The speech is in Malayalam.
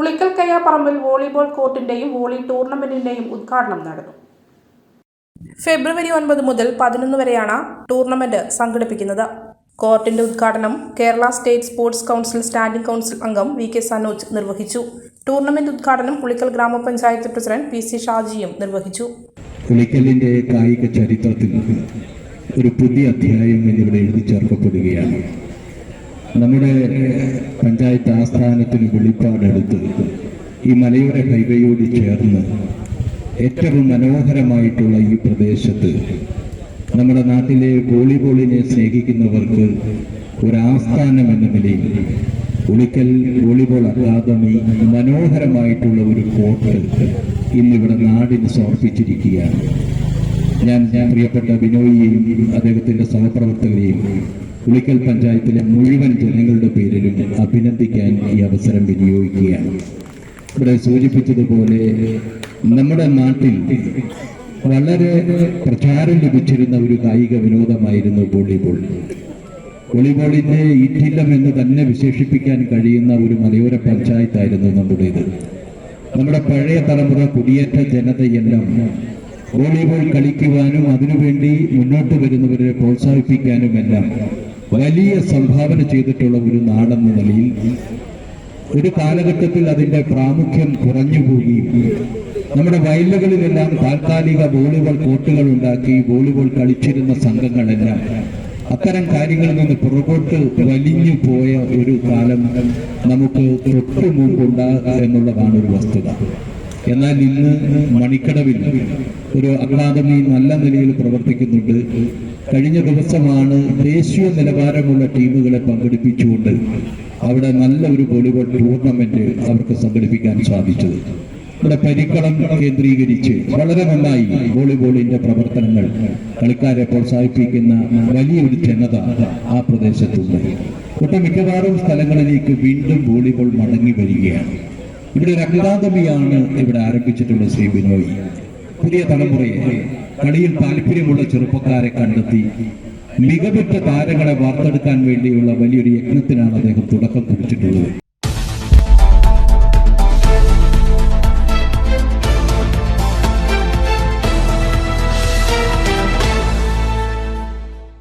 ഉളിക്കൽ കയ്യാപ്പറമ്പിൽ വോളിബോൾ കോർട്ടിന്റെയും വോളി ടൂർണമെന്റിന്റെയും ഉദ്ഘാടനം നടന്നു. ഫെബ്രുവരി ഒൻപത് മുതൽ പതിനൊന്ന് വരെയാണ് ടൂർണമെന്റ് സംഘടിപ്പിക്കുന്നത്. കോർട്ടിന്റെ ഉദ്ഘാടനം Kerala state sports council standing council അംഗം വി കെ സനോജ് നിർവഹിച്ചു. ടൂർണമെന്റ് ഉദ്ഘാടനം പുളിക്കൽ ഗ്രാമപഞ്ചായത്ത് പ്രസിഡന്റ് പി സി ഷാജിയും നിർവഹിച്ചു. പുളിക്കലിന്റെ കായിക ചരിത്രത്തിൽ ഒരു പുതിയ അധ്യായം എന്നിവിടെ എഴുതി ചേർക്കപ്പെടുകയാണ് നമ്മുടെ പഞ്ചായത്ത് ആസ്ഥാനത്തിന് വെളിപ്പാടെടുത്ത് ഈ മലയോര ഹൈവേയോട് ചേർന്ന് ഏറ്റവും മനോഹരമായിട്ടുള്ള ഈ പ്രദേശത്ത് നമ്മുടെ നാട്ടിലെ വോളിബോളിനെ സ്നേഹിക്കുന്നവർക്ക് ഒരു ആസ്ഥാനം എന്ന നിലയിൽ ഒളിക്കൽ വോളിബോൾ അക്കാദമി മനോഹരമായിട്ടുള്ള ഒരു കോട്ട് ഇന്നിവിടെ നാടിന് സമർപ്പിച്ചിരിക്കുകയാണ്. ഞാൻ ഞാൻ പ്രിയപ്പെട്ട ബിനോയിയെയും അദ്ദേഹത്തിന്റെ സഹപ്രവർത്തകരെയും ഉളിക്കൽ പഞ്ചായത്തിലെ മുഴുവൻ ജനങ്ങളുടെ പേരിലും അഭിനന്ദിക്കാൻ ഈ അവസരം വിനിയോഗിക്കുകയാണ്. ഇവിടെ സൂചിപ്പിച്ചതുപോലെ നമ്മുടെ നാട്ടിൽ വളരെ പ്രചാരം ലഭിച്ചിരുന്ന ഒരു കായിക വിനോദമായിരുന്നു വോളിബോൾ. വോളിബോളിന്റെ ഈറ്റില്ലം എന്ന് തന്നെ വിശേഷിപ്പിക്കാൻ കഴിയുന്ന ഒരു മലയോര പഞ്ചായത്തായിരുന്നു നമ്മുടേത്. നമ്മുടെ പഴയ തലമുറ കുടിയേറ്റ ജനതയെല്ലാം വോളിബോൾ കളിക്കുവാനും അതിനുവേണ്ടി മുന്നോട്ട് വരുന്നവരെ പ്രോത്സാഹിപ്പിക്കാനുമെല്ലാം വലിയ സംഭാവന ചെയ്തിട്ടുള്ള ഒരു നാടെന്ന നിലയിൽ ഒരു കാലഘട്ടത്തിൽ അതിന്റെ പ്രാമുഖ്യം കുറഞ്ഞുപോയി. നമ്മുടെ വയലുകളിലെല്ലാം താൽക്കാലിക വോളിബോൾ കോട്ടുകൾ ഉണ്ടാക്കി വോളിബോൾ കളിച്ചിരുന്ന സംഘങ്ങളെല്ലാം അത്തരം കാര്യങ്ങളിൽ നിന്ന് പുറകോട്ട് വലിഞ്ഞു പോയ ഒരു കാലം നമുക്ക് തൊട്ടു മുമ്പുണ്ടാകുക എന്നുള്ളതാണ് ഒരു വസ്തുത. എന്നാൽ ഇന്ന് മണിക്കടവിൽ ഒരു അക്കാദമി നല്ല നിലയിൽ പ്രവർത്തിക്കുന്നുണ്ട്. കഴിഞ്ഞ ദിവസമാണ് ദേശീയ നിലവാരമുള്ള ടീമുകളെ പങ്കെടുപ്പിച്ചുകൊണ്ട് അവിടെ നല്ല ഒരു വോളിബോൾ ടൂർണമെന്റ് അവർക്ക് സംഘടിപ്പിക്കാൻ സാധിച്ചത്. ഇവിടെ പരിക്കളം കേന്ദ്രീകരിച്ച് വളരെ നന്നായി വോളിബോളിന്റെ പ്രവർത്തനങ്ങൾ കളിക്കാരെ പ്രോത്സാഹിപ്പിക്കുന്ന വലിയൊരു ജനത ആ പ്രദേശത്തുണ്ട്. ഒട്ടും മിക്കവാറും സ്ഥലങ്ങളിലേക്ക് വീണ്ടും വോളിബോൾ മടങ്ങി വരികയാണ്. ഇവിടെ ഒരു അക്കാദമിയാണ് ഇവിടെ ആരംഭിച്ചിട്ടുള്ള ശ്രീ ബിനോയ് പുതിയ തലമുറയെ കളിയിൽ താല്പര്യമുള്ള ചെറുപ്പക്കാരെ കണ്ടെത്തി. മികവുറ്റ താരങ്ങളെ വാർത്തെടുക്കാൻ വേണ്ടിയുള്ള വലിയൊരു യജ്ഞത്തിനാണ് അദ്ദേഹം തുടക്കം കുറിച്ചിട്ടുള്ളത്.